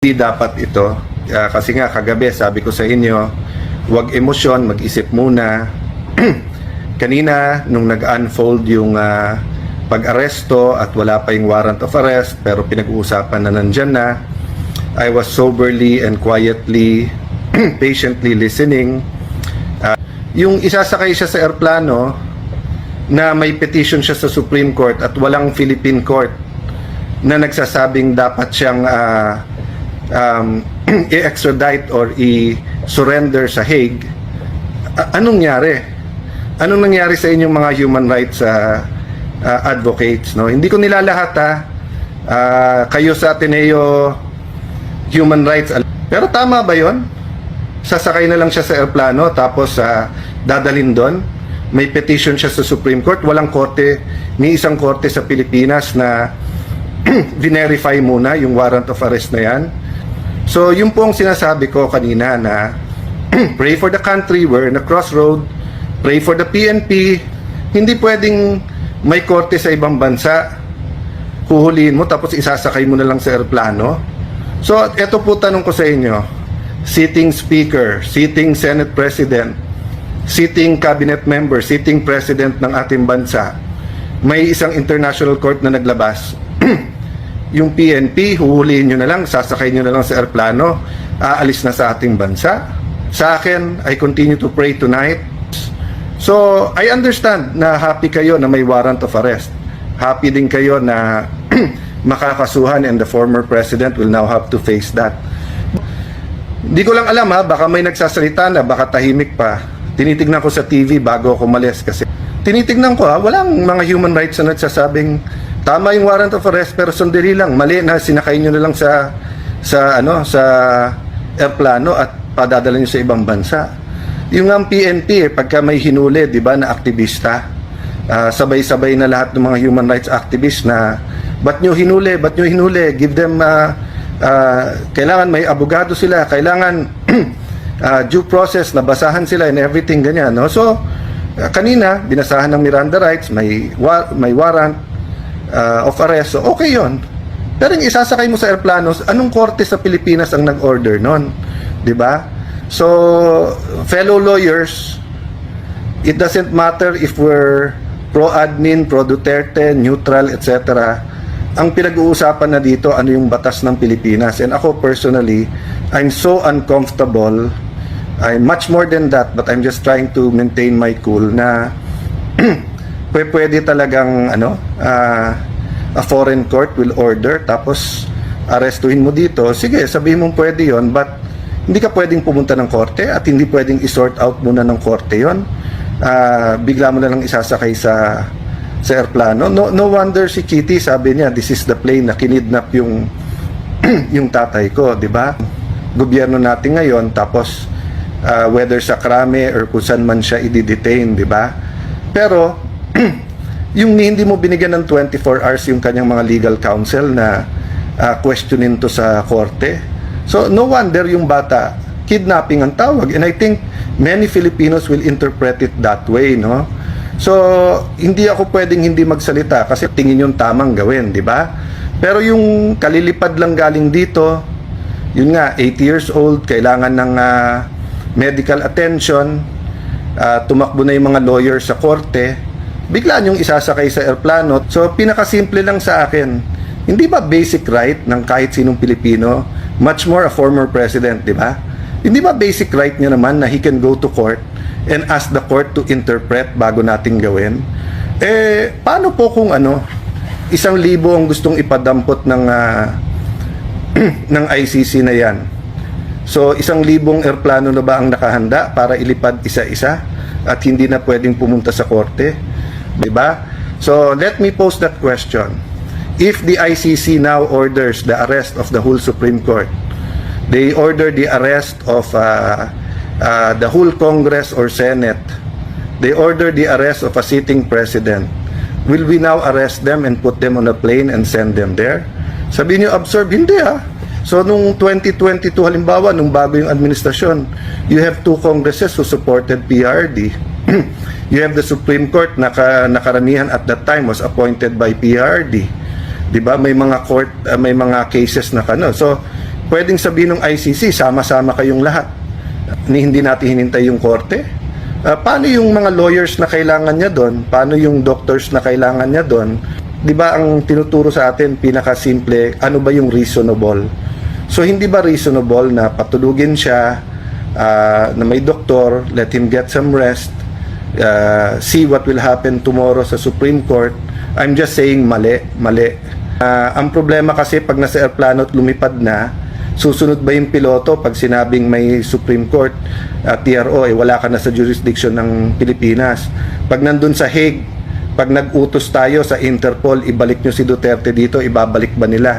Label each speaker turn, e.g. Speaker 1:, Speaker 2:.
Speaker 1: Hindi dapat ito. Ah, kasi nga kagabi sabi ko sa inyo, huwag emosyon, mag-isip muna. Kanina nung nag-unfold yung ah, pag-aresto at wala pa yung warrant of arrest pero pinag-uusapan na nandyan na, I was soberly and quietly, patiently listening. Ah, yung isasakay siya sa aeroplano na may petition siya sa Supreme Court at walang Philippine Court na nagsasabing dapat siyang ah, um, i-extradite or i-surrender sa Hague, anong nangyari? Anong nangyari sa inyong mga human rights ah, ah, advocates? No? Hindi ko nilalahat ha. Ah, kayo sa Ateneo Human Rights. Pero tama ba yon? Sasakay na lang siya sa aeroplano tapos ah, dadalhin doon. May petition siya sa Supreme Court. Walang korte, ni isang korte sa Pilipinas na verify muna yung warrant of arrest na yan. So, yun po ang sinasabi ko kanina na pray for the country, we're in a crossroad, pray for the PNP. Hindi pwedeng may korte sa ibang bansa, huhulihin mo tapos isasakay mo na lang sa aeroplano. So, eto po tanong ko sa inyo, sitting speaker, sitting Senate President, sitting cabinet member, sitting president ng ating bansa, may isang international court na naglabas, yung PNP, huhulihin nyo na lang, sasakay nyo na lang sa aeroplano, aalis na sa ating bansa. Sa akin, I continue to pray tonight. So, I understand na happy kayo na may warrant of arrest. Happy din kayo na makakasuhan and the former president will now have to face that. Hindi ko lang alam ha, baka may nagsasalita na, baka tahimik pa. Tinitignan ko sa TV bago ako umalis kasi tinitignan ko ha, walang mga human rights na nagsasabing tama yung warrant of arrest pero sandali lang, mali na sinakay nyo na lang sa sa ano sa airplano at padadala nyo sa ibang bansa. Yung ang PNP eh, pagka may hinuli, 'di ba, na aktivista, ah, sabay-sabay na lahat ng mga human rights activists na ba't nyo hinuli, ba't nyo hinuli, give them ah, ah, kailangan may abogado sila, kailangan ah, due process, nabasahan sila and everything ganyan, no? So, kanina, binasahan ng Miranda rights, may, wa- may warrant ah, of arrest, okay yon. Pero yung isasakay mo sa aeroplano, anong korte sa Pilipinas ang nag-order nun? ba? So, fellow lawyers, it doesn't matter if we're pro-admin, pro-Duterte, neutral, etc. Ang pinag-uusapan na dito, ano yung batas ng Pilipinas. And ako personally, I'm so uncomfortable. I'm much more than that, but I'm just trying to maintain my cool na pwede talagang ano, ah, a foreign court will order tapos arestuhin mo dito. Sige, sabihin mo pwede yon but hindi ka pwedeng pumunta ng korte at hindi pwedeng i-sort out muna ng korte yon. Ah, bigla mo na lang isasakay sa sa airplano. No, no wonder si Kitty sabi niya, this is the plane na kinidnap yung yung tatay ko, di ba? Gobyerno natin ngayon, tapos ah, whether sa krame or kung saan man siya i-detain, di ba? Pero, yung hindi mo binigyan ng 24 hours yung kanyang mga legal counsel na ah, questionin to sa korte. So, no wonder yung bata, kidnapping ang tawag. And I think many Filipinos will interpret it that way, no? So, hindi ako pwedeng hindi magsalita kasi tingin yung tamang gawin, di ba? Pero yung kalilipad lang galing dito, yun nga, 80 years old, kailangan ng ah, medical attention, ah, tumakbo na yung mga lawyers sa korte, bigla yung isasakay sa airplano. So, pinakasimple lang sa akin, hindi ba basic right ng kahit sinong Pilipino, much more a former president, di ba? Hindi ba basic right niya naman na he can go to court and ask the court to interpret bago nating gawin? Eh, paano po kung ano, isang libo ang gustong ipadampot ng ah, ng ICC na yan. So, isang libong airplano na ba ang nakahanda para ilipad isa-isa at hindi na pwedeng pumunta sa korte? 'Di ba? So, let me pose that question. If the ICC now orders the arrest of the whole Supreme Court, they order the arrest of uh, uh, the whole Congress or Senate, they order the arrest of a sitting president, will we now arrest them and put them on a plane and send them there? Sabi niyo, absorb, hindi ah. So, nung 2022 halimbawa, nung bago yung administrasyon, you have two congresses who supported PRD. You have the Supreme Court na ka, nakaramihan at that time was appointed by PRD. 'Di ba? May mga court uh, may mga cases na kano. So, pwedeng sabihin ng ICC, sama-sama kayong lahat. Ni hindi natin hinintay yung korte. Ah, paano yung mga lawyers na kailangan niya doon? Paano yung doctors na kailangan niya doon? 'Di ba ang tinuturo sa atin pinaka-simple, ano ba yung reasonable? So hindi ba reasonable na patulugin siya ah, na may doktor, let him get some rest, uh, see what will happen tomorrow sa Supreme Court. I'm just saying mali, mali. Ah, ang problema kasi pag nasa aeroplano at lumipad na, susunod ba yung piloto pag sinabing may Supreme Court at TRO, eh wala ka na sa jurisdiction ng Pilipinas. Pag nandun sa Hague, pag nag-utos tayo sa Interpol, ibalik nyo si Duterte dito, ibabalik ba nila?